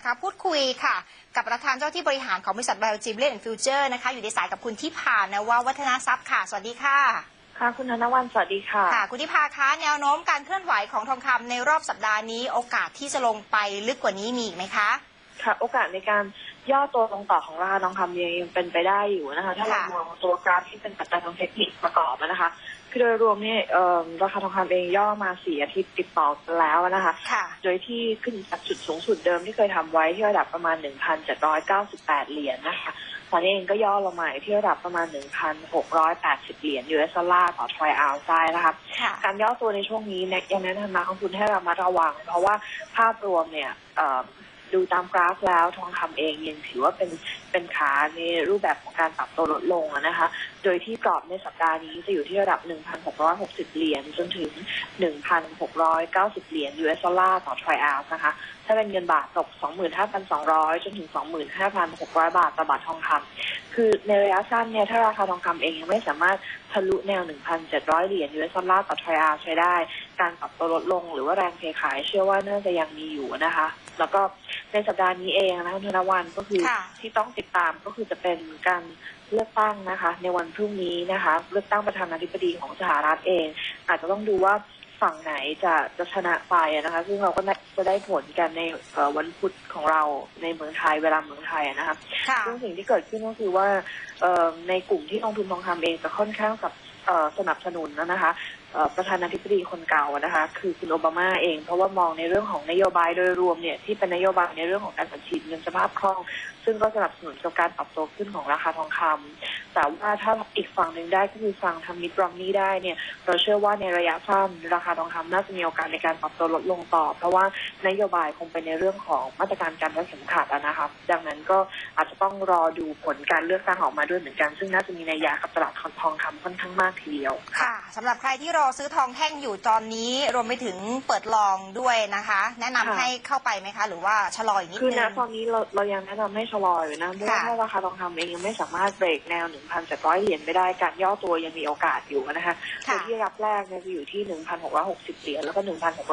นะคะพูดคุยค่ะ กับประธานเจ้าที่บริหารของบริษัท Bio Gym Land Future นะคะ อยู่ในสายกับคุณทิพานะว่าวัฒนาทรัพย์ค่ะ สวัสดีค่ะ ค่ะ คุณธนวันสวัสดีค่ะ ค่ะ คุณทิพาคะแนวโน้มการเคลื่อนไหวของทองคำในรอบสัปดาห์นี้ โอกาสที่จะลงไปลึกกว่านี้มีอีกไหมคะค่ะโอกาสในการย่อตัวลงต่อของราคาทองคำยังยังเป็นไปได้อยู่นะคะ ถ้าเราค่ะมองตัวกราฟที่เป็นปัจจัยทางเทคนิคประกอบนะคะ คือโดยรวมเนี่ยเอ่อราคาทองคำเองย่อมาสี่อาทิตย์ติดต่อกันแล้วนะคะค่ะโดยที่ขึ้นจากจุดสูงสุดเดิมที่เคยทำไว้ที่ระดับประมาณ 1,798 เหรียญนะคะตอนนี้เองก็ย่อลงมาอยู่ที่ระดับประมาณ 1,680 เหรียญ US ดอลลาร์ต่อทรอยออนซ์ได้นะคะค่ะการย่อตัวในช่วงนี้เนี่ยยังแนะนำนักลงทุนให้เรามาระวัง เพราะว่าภาพรวมเนี่ยเอ่อ ดูตามกราฟแล้วทองคำเองยังถือว่าเป็นเป็นขาในรูปแบบของการปรับตัวลดลงนะคะ โดยที่กรอบในสัปดาห์นี้จะอยู่ที่ระดับ 1,660 เหรียญจนถึง 1,690 เหรียญ US ดอลลาร์ต่อทรอยออนซ์นะคะ ถ้าเป็นเงินบาทตก 25,200 จนถึง 25,600 บาทต่อบาททองคำคือในระยะสั้นเนี่ยถ้าราคาทองคำเองยังไม่สามารถทะลุแนว 1,700 เหรียญ US ดอลลาร์ต่อทรอยออนซ์ใช้ได้ การปรับตัวลดลง หรือว่าแรงเทขาย เชื่อว่าน่าจะยังมีอยู่นะคะ แล้วก็ในสัปดาห์นี้เองนะคะคุณธนวันก็คือค่ะที่ต้องติดตามก็คือจะเป็นการเลือกตั้งนะคะ ในวันพรุ่งนี้นะคะ เลือกตั้งประธานาธิบดีของสหรัฐเอง อาจจะต้องดูว่าฝั่งไหนจะจะชนะไปอะนะคะ ซึ่งเราก็น่าจะได้ผลกันในเอ่อวันพุธของเราในเมืองไทยเวลาเมืองไทยอะนะคะค่ะซึ่งสิ่งที่เกิดขึ้นก็คือว่าเอ่อในกลุ่มที่ลงทุนทองคำเองจะค่อนข้างกับเอ่อสนับสนุนนะคะเอ่อประธานาธิบดีคนเก่านะคะคือคุณโอบามาเอง เพราะว่ามองในเรื่องของนโยบายโดยรวมเนี่ยที่เป็นนโยบายในเรื่องของการบัญชีเงินสภาพคล่อง ซึ่งก็สนับสนุนกับการปรับตัวขึ้นของราคาทองคำแต่ว่าถ้าอีกฝั่งหนึ่งได้ก็คือฝั่งทำมิตรรอมนี่ได้เนี่ยเราเชื่อว่าในระยะสั้นราคาทองคำน่าจะมีโอกาสในการปรับตัวลดลงต่อ เพราะว่านโยบายคงเป็นในเรื่องของมาตรการการรัดเข็มขัดนะคะดังนั้นก็อาจจะต้องรอดูผลการเลือกตั้งออกมาด้วยเหมือนกัน ซึ่งน่าจะมีนัยยะกับตลาดทองคำค่อนข้างมากทีเดียวค่ะสำหรับใครที่รอซื้อทองแท่งอยู่ตอนนี้รวมไปถึงเปิดลองด้วยนะคะ แนะนำค่ะ ให้เข้าไปไหมคะ หรือว่าชะลออีกนิดคือนึณงตอนนี้เราเรายังแนะนำให้ชะลออยู่นะเพราะว่าค่ะ ถ้าราคาทองคำเองยังไม่สามารถเบรกแนว 1,700 เหรียญไปได้การย่อตัวยังมีโอกาสอยู่นะคะโดค่ะยที่รับแรกเนี่ยจะอยู่ที่ 1,660 เหรียญแล้วก็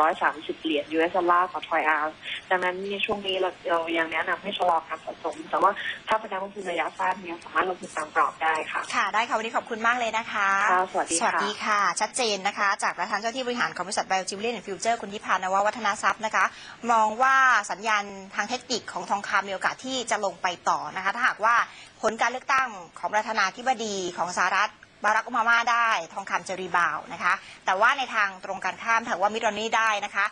1,630 เหรียญ US ดอลลาร์ต่อทรอยออนซ์ดังนั้นในช่วงนี้เราเรายังแนะนำให้ชะลอการสะสม แต่ว่าถ้าเป็นนักลงทุนระยะสั้นเนี่ยสามารถลงทุนตามกรอบได้ค่ะ ค่ะ ได้ค่ะ วันนี้ขอบคุณมากเลยนะคะ ค่ะสวัสดีสวัสค่ะดีค่ะ ชัดเจนนะคะ จากประธานเจ้าที่บริหารของบริษัทไบโอจิวเลียนฟิวเจอร์คุณทิพานววัฒนาทรัพย์นะคะ มองว่าสัญญาณทางเทคนิคของทองคำมีโอกาสที่จะลงไปต่อนะคะ ถ้าหากว่าผลการเลือกตั้งของประธานาธิบดีของสหรัฐบารักโอบามาได้ ทองคำจะรีบาวนะคะ แต่ว่าในทางตรงกันข้ามถ้าว่ามิดรอนนี่ได้นะคะ